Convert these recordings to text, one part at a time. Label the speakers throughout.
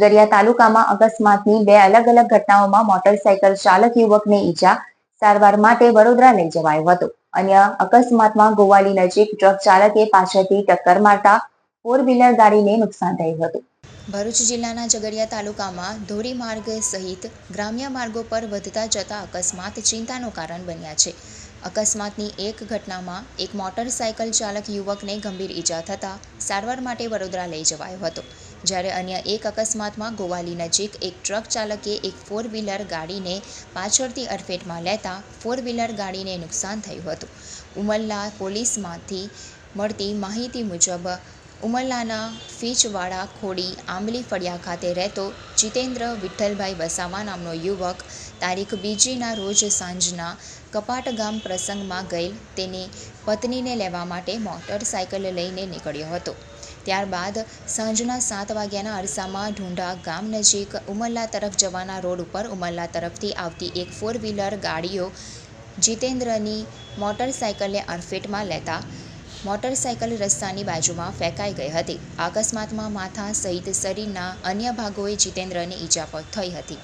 Speaker 1: ઝઘડિયા તાલુકામાં અકસ્માતની બે અલગ અલગ ઘટનાઓમાં મોટરસાયકલ ચાલક યુવકને ઈજા સારવાર માટે વડોદરા લઈ જવાયો હતો. અન્ય અકસ્માતમાં ગોવાલી નજીક ટ્રક ચાલકે પાછળથી ટક્કર મારતા ફોર વ્હીલર ગાડીને નુકસાન થયું હતું.
Speaker 2: ભરૂચ જિલ્લાના ઝઘડિયા તાલુકામાં ધોરી માર્ગ સહિત ગ્રામ્ય માર્ગો પર વધતા જતા અકસ્માત ચિંતાનું કારણ બન્યા છે. અકસ્માતની એક ઘટનામાં એક મોટરસાયકલ ચાલક યુવકને ગંભીર ઈજા થતાં સારવાર માટે વડોદરા લઈ જવાયો હતો. જ્યારે અન્ય એક અકસ્માતમાં ગોવાલી નજીક એક ટ્રક ચાલકે એક ફોર વ્હીલર ગાડીને પાછળથી અડફેટમાં લેતા ફોર વ્હીલર ગાડીને નુકસાન થયું હતું. ઉમલ્લા પોલીસમાંથી મળતી માહિતી મુજબ ઉમરલાના ફીચવાડા ખોડી આંબલી ફળિયા ખાતે રહેતો જીતેન્દ્ર વિઠ્ઠલભાઈ વસાવા નામનો યુવક તારીખ બીજીના રોજ સાંજના કપાટ ગામ પ્રસંગમાં ગયેલ તેની પત્નીને લેવા માટે મોટરસાયકલ લઈને નીકળ્યો હતો. ત્યારબાદ સાંજના સાત વાગ્યાના અરસામાં ઢુંઢા ગામ નજીક ઉમરલા તરફ જવાના રોડ ઉપર ઉમરલા તરફથી આવતી એક ફોર વ્હીલર ગાડીઓ જીતેન્દ્રની મોટરસાયકલને અડફેટમાં લેતા મોટરસાયકલ રસ્તાની બાજુમાં ફેંકાઈ ગઈ હતી. અકસ્માતમાં માથા સહિત શરીરના અન્ય ભાગોએ જીતેન્દ્રને ઈજા થઈ હતી.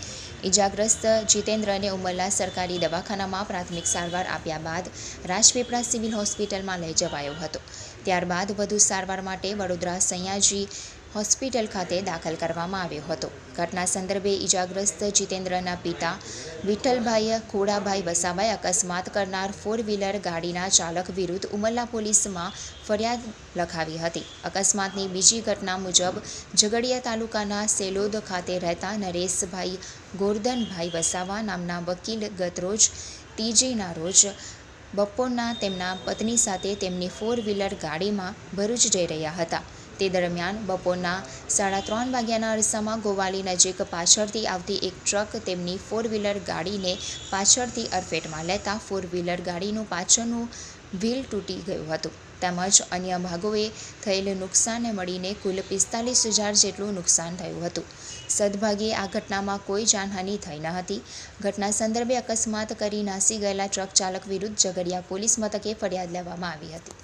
Speaker 2: ઈજાગ્રસ્ત જીતેન્દ્રને ઉમરલા સરકારી દવાખાનામાં પ્રાથમિક સારવાર આપ્યા બાદ રાજપીપળા સિવિલ હોસ્પિટલમાં લઈ જવાયો હતો. ત્યારબાદ વધુ સારવાર માટે વડોદરા સયાજી હોસ્પિટલ ખાતે દાખલ કરવામાં આવ્યો હતો. ઘટના સંદર્ભે ઈજાગ્રસ્ત જીતેન્દ્રના પિતા વિઠ્ઠલભાઈ ખોડાભાઈ વસાભાઈ અકસ્માત કરનાર ફોર વ્હીલર ગાડીના ચાલક વિરુદ્ધ ઉમરલા પોલીસમાં ફરિયાદ લખાવી હતી. અકસ્માતની બીજી ઘટના મુજબ ઝઘડિયા તાલુકાના સેલોદ ખાતે રહેતા નરેશભાઈ ગોરધનભાઈ વસાવા નામના વકીલ ગતરોજ ત્રીજીના રોજ બપોરના તેમના પત્ની સાથે તેમની ફોર વ્હીલર ગાડીમાં ભરૂચ જઈ રહ્યા હતા. તે દરમિયાન બપોરના સાડા ત્રણ વાગ્યાના અરસામાં ગોવાલી નજીક પાછળથી આવતી એક ટ્રક તેમની ફોર વ્હીલર ગાડીને પાછળથી અડફેટમાં લેતા ફોર વ્હીલર ગાડીનું પાછળનું વ્હીલ તૂટી ગયું હતું. તેમજ અન્ય ભાગોએ થયેલ નુકસાનને મળીને કુલ પિસ્તાલીસ હજાર જેટલું નુકસાન થયું હતું. સદભાગે આ ઘટનામાં કોઈ જાનહાનિ થઈ ન હતી. ઘટના સંદર્ભે અકસ્માત કરી નાસી ગયેલા ટ્રક ચાલક વિરુદ્ધ ઝઘડિયા પોલીસ મથકે ફરિયાદ લેવામાં આવી હતી.